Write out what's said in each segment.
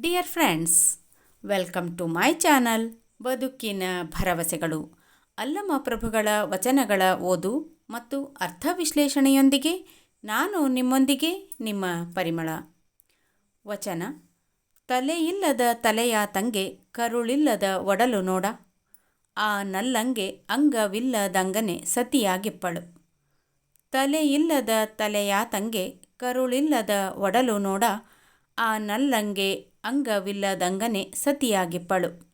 Dear friends welcome to my channel ಬದುಕಿನ ಭರವಸೆಗಳು. ಅಲ್ಲಮ ಪ್ರಭುಗಳ ವಚನಗಳ ಓದು ಮತ್ತು ಅರ್ಥ ವಿಶ್ಲೇಷಣೆಯೊಂದಿಗೆ ನಾನು ನಿಮ್ಮೊಂದಿಗೆ ನಿಮ್ಮ ಪರಿಮಳ. ವಚನ, ತಲೆಯಿಲ್ಲದ ತಲೆಯ ತಂಗೆ ಕರುಳಿಲ್ಲದ ಒಡಲು ನೋಡ. ಆ ನಲ್ಲಂಗೆ ಅಂಗವಿಲ್ಲದಂಗನೆ ಸತಿಯಾಗಿಪ್ಪಳು. ತಲೆಯಿಲ್ಲದ ತಲೆಯ ತಂಗೆ ಕರುಳಿಲ್ಲದ ಒಡಲು ನೋಡ. ಆ ನಲ್ಲಂಗೆ ಅಂಗವಿಲ್ಲದಂಗನೆ ಸತಿಯಾಗಿಪ್ಪಳು.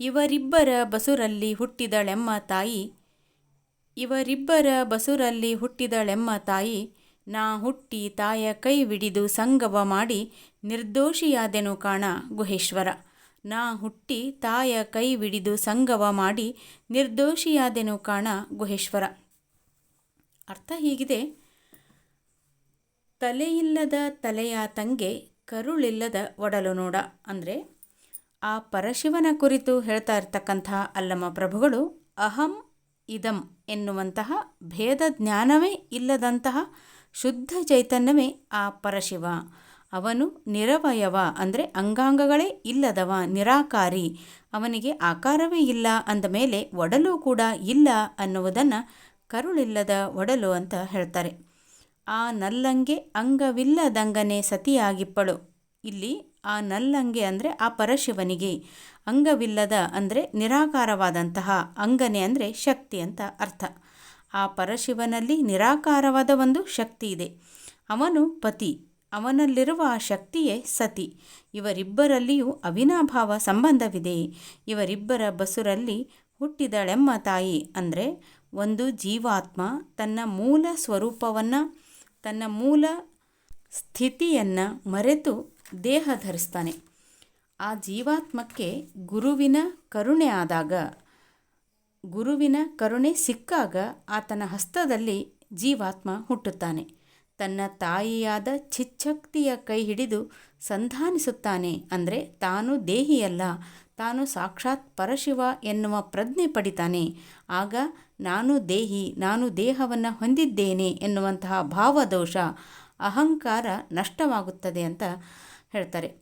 ಇವರಿಬ್ಬರ ಬಸುರಲ್ಲಿ ಹುಟ್ಟಿದಳೆಮ್ಮ ತಾಯಿ, ಇವರಿಬ್ಬರ ಬಸುರಲ್ಲಿ ಹುಟ್ಟಿದಳೆಮ್ಮ ತಾಯಿ, ನಾ ಹುಟ್ಟಿ ತಾಯ ಕೈ ವಿಡಿದು ಸಂಗವ ಮಾಡಿ ನಿರ್ದೋಷಿಯಾದೆನು ಕಾಣ ಗುಹೇಶ್ವರ. ನಾ ಹುಟ್ಟಿ ತಾಯ ಕೈ ವಿಡಿದು ಸಂಗವ ಮಾಡಿ ನಿರ್ದೋಷಿಯಾದೆನು ಕಾಣ ಗುಹೇಶ್ವರ. ಅರ್ಥ ಹೀಗಿದೆ? ತಲೆಯಿಲ್ಲದ ತಲೆಯ ತಂಗೆ ಕರುಳಿಲ್ಲದ ಒಡಲು ನೋಡ. ಅಂದರೆ, ಆ ಪರಶಿವನ ಕುರಿತು ಹೇಳ್ತಾ ಇರ್ತಕ್ಕಂತಹ ಅಲ್ಲಮ ಪ್ರಭುಗಳು, ಅಹಂ ಇದಂ ಎನ್ನುವಂತಹ ಭೇದ ಜ್ಞಾನವೇ ಇಲ್ಲದಂತಹ ಶುದ್ಧ ಚೈತನ್ಯವೇ ಆ ಪರಶಿವ. ಅವನು ನಿರವಯವ, ಅಂದರೆ ಅಂಗಾಂಗಗಳೇ ಇಲ್ಲದವ, ನಿರಾಕಾರಿ. ಅವನಿಗೆ ಆಕಾರವೇ ಇಲ್ಲ, ಅಂದ ಮೇಲೆ ಒಡಲು ಕೂಡ ಇಲ್ಲ ಅನ್ನುವುದನ್ನು ಕರುಳಿಲ್ಲದ ಒಡಲು ಅಂತ ಹೇಳ್ತಾರೆ. ಆ ನಲ್ಲಂಗೆ ಅಂಗವಿಲ್ಲದಂಗನೆ ಸತಿಯಾಗಿಪ್ಪಳು. ಇಲ್ಲಿ ಆ ನಲ್ಲಂಗೆ ಅಂದರೆ ಆ ಪರಶಿವನಿಗೆ, ಅಂಗವಿಲ್ಲದ ಅಂದರೆ ನಿರಾಕಾರವಾದಂತಹ ಅಂಗನೆ ಅಂದರೆ ಶಕ್ತಿ ಅಂತ ಅರ್ಥ. ಆ ಪರಶಿವನಲ್ಲಿ ನಿರಾಕಾರವಾದ ಒಂದು ಶಕ್ತಿ ಇದೆ. ಅವನು ಪತಿ, ಅವನಲ್ಲಿರುವ ಆ ಶಕ್ತಿಯೇ ಸತಿ. ಇವರಿಬ್ಬರಲ್ಲಿಯೂ ಅವಿನಾಭಾವ ಸಂಬಂಧವಿದೆ. ಇವರಿಬ್ಬರ ಬಸುರಲ್ಲಿ ಹುಟ್ಟಿದಳೆಮ್ಮ ತಾಯಿ ಅಂದರೆ ಒಂದು ಜೀವಾತ್ಮ, ತನ್ನ ಮೂಲ ಸ್ವರೂಪವನ್ನು, ತನ್ನ ಮೂಲ ಸ್ಥಿತಿಯನ್ನು ಮರೆತು ದೇಹ ಧರಿಸ್ತಾನೆ. ಆ ಜೀವಾತ್ಮಕ್ಕೆ ಗುರುವಿನ ಕರುಣೆ ಆದಾಗ, ಗುರುವಿನ ಕರುಣೆ ಸಿಕ್ಕಾಗ ಆತನ ಹಸ್ತದಲ್ಲಿ ಜೀವಾತ್ಮ ಹುಟ್ಟುತ್ತಾನೆ. ತನ್ನ ತಾಯಿಯಾದ ಚಿಚ್ಚಕ್ತಿಯ ಕೈ ಹಿಡಿದು ಸಂಧಾನಿಸುತ್ತಾನೆ ಅಂದರೆ ತಾನು ದೇಹಿಯಲ್ಲ, ತಾನು ಸಾಕ್ಷಾತ್ ಪರಶಿವ ಎನ್ನುವ ಪ್ರಜ್ಞೆ ಪಡಿತಾನೆ. ಆಗ ನಾನು ದೇಹಿ, ನಾನು ದೇಹವನ್ನು ಹೊಂದಿದ್ದೇನೆ ಎನ್ನುವಂತಹ ಭಾವದೋಷ, ಅಹಂಕಾರ ನಷ್ಟವಾಗುತ್ತದೆ ಅಂತ ಹೇಳ್ತಾರೆ.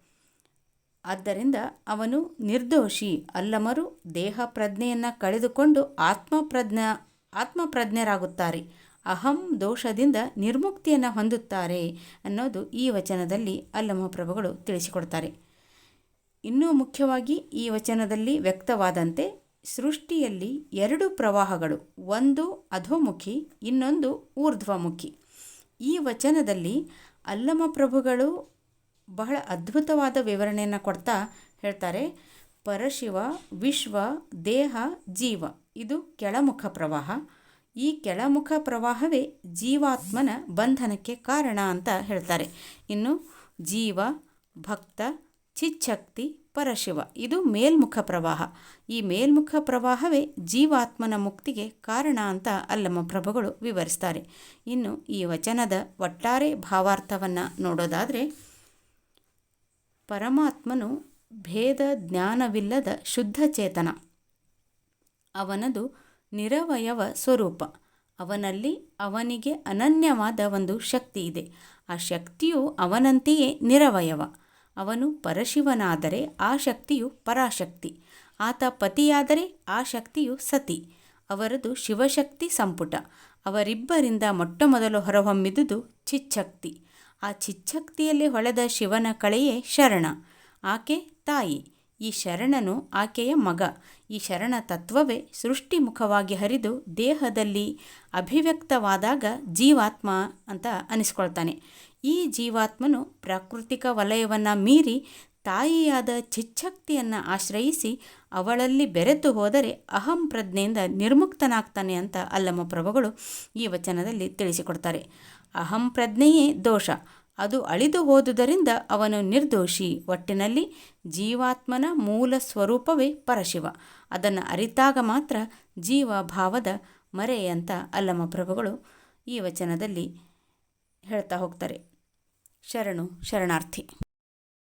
ಆದ್ದರಿಂದ ಅವನು ನಿರ್ದೋಷಿ, ಅಲ್ಲಮರು ದೇಹ ಪ್ರಜ್ಞೆಯನ್ನು ಕಳೆದುಕೊಂಡು ಆತ್ಮಪ್ರಜ್ಞ, ಆತ್ಮಪ್ರಜ್ಞರಾಗುತ್ತಾರೆ. ಅಹಂ ದೋಷದಿಂದ ನಿರ್ಮುಕ್ತಿಯನ್ನು ಹೊಂದುತ್ತಾರೆ ಅನ್ನೋದು ಈ ವಚನದಲ್ಲಿ ಅಲ್ಲಮ ಪ್ರಭುಗಳು ತಿಳಿಸಿಕೊಡ್ತಾರೆ. ಇನ್ನೂ ಮುಖ್ಯವಾಗಿ ಈ ವಚನದಲ್ಲಿ ವ್ಯಕ್ತವಾದಂತೆ ಸೃಷ್ಟಿಯಲ್ಲಿ ಎರಡು ಪ್ರವಾಹಗಳು, ಒಂದು ಅಧೋಮುಖಿ, ಇನ್ನೊಂದು ಊರ್ಧ್ವಮುಖಿ. ಈ ವಚನದಲ್ಲಿ ಅಲ್ಲಮ ಪ್ರಭುಗಳು ಬಹಳ ಅದ್ಭುತವಾದ ವಿವರಣೆಯನ್ನು ಕೊಡ್ತಾ ಹೇಳ್ತಾರೆ. ಪರಶಿವ, ವಿಶ್ವ, ದೇಹ, ಜೀವ. ಇದು ಕೆಳಮುಖ ಪ್ರವಾಹ. ಈ ಕೆಳಮುಖ ಪ್ರವಾಹವೇ ಜೀವಾತ್ಮನ ಬಂಧನಕ್ಕೆ ಕಾರಣ ಅಂತ ಹೇಳ್ತಾರೆ. ಇನ್ನು ಜೀವ, ಭಕ್ತ, ಚಿಚ್ಛಕ್ತಿ, ಪರಶಿವ. ಇದು ಮೇಲ್ಮುಖ ಪ್ರವಾಹ. ಈ ಮೇಲ್ಮುಖ ಪ್ರವಾಹವೇ ಜೀವಾತ್ಮನ ಮುಕ್ತಿಗೆ ಕಾರಣ ಅಂತ ಅಲ್ಲಮ ಪ್ರಭುಗಳು ವಿವರಿಸ್ತಾರೆ. ಇನ್ನು ಈ ವಚನದ ಒಟ್ಟಾರೆ ಭಾವಾರ್ಥವನ್ನು ನೋಡೋದಾದರೆ ಪರಮಾತ್ಮನು ಭೇದ ಜ್ಞಾನವಿಲ್ಲದ ಶುದ್ಧ ಚೇತನ. ಅವನದು ನಿರವಯವ ಸ್ವರೂಪ. ಅವನಲ್ಲಿ ಅವನಿಗೆ ಅನನ್ಯವಾದ ಒಂದು ಶಕ್ತಿ ಇದೆ. ಆ ಶಕ್ತಿಯು ಅವನಂತೆಯೇ ನಿರವಯವ. ಅವನು ಪರಶಿವನಾದರೆ ಆ ಶಕ್ತಿಯು ಪರಾಶಕ್ತಿ. ಆತ ಪತಿಯಾದರೆ ಆ ಶಕ್ತಿಯು ಸತಿ. ಅವರದು ಶಿವಶಕ್ತಿ ಸಂಪುಟ. ಅವರಿಬ್ಬರಿಂದ ಮೊಟ್ಟಮೊದಲು ಹೊರಹೊಮ್ಮಿದುದು ಚಿಚ್ಚಕ್ತಿ. ಆ ಚಿಚ್ಚಕ್ತಿಯಲ್ಲಿ ಹೊಳೆದ ಶಿವನ ಕಳೆಯೇ ಶರಣ. ಆಕೆ ತಾಯಿ. ಈ ಶರಣನು ಆಕೆಯ ಮಗ. ಈ ಶರಣ ತತ್ವವೇ ಸೃಷ್ಟಿಮುಖವಾಗಿ ಹರಿದು ದೇಹದಲ್ಲಿ ಅಭಿವ್ಯಕ್ತವಾದಾಗ ಜೀವಾತ್ಮ ಅಂತ ಅನಿಸ್ಕೊಳ್ತಾನೆ. ಈ ಜೀವಾತ್ಮನು ಪ್ರಾಕೃತಿಕ ವಲಯವನ್ನು ಮೀರಿ ತಾಯಿಯಾದ ಚಿಚ್ಛಕ್ತಿಯನ್ನು ಆಶ್ರಯಿಸಿ ಅವಳಲ್ಲಿ ಬೆರೆತು ಹೋದರೆ ಅಹಂ ಪ್ರಜ್ಞೆಯಿಂದ ನಿರ್ಮುಕ್ತನಾಗ್ತಾನೆ ಅಂತ ಅಲ್ಲಮ ಪ್ರಭುಗಳು ಈ ವಚನದಲ್ಲಿ ತಿಳಿಸಿಕೊಡ್ತಾರೆ. ಅಹಂ ಪ್ರಜ್ಞೆಯೇ ದೋಷ. ಅದು ಅಳಿದು ಹೋದುದರಿಂದ ಅವನು ನಿರ್ದೋಷಿ. ಒಟ್ಟಿನಲ್ಲಿ ಜೀವಾತ್ಮನ ಮೂಲ ಸ್ವರೂಪವೇ ಪರಶಿವ. ಅದನ್ನು ಅರಿತಾಗ ಮಾತ್ರ ಜೀವ ಭಾವದ ಮರೆ ಅಂತ ಅಲ್ಲಮ ಪ್ರಭುಗಳು ಈ ವಚನದಲ್ಲಿ ಹೇಳ್ತಾ ಹೋಗ್ತಾರೆ. ಶರಣು, ಶರಣಾರ್ಥಿ.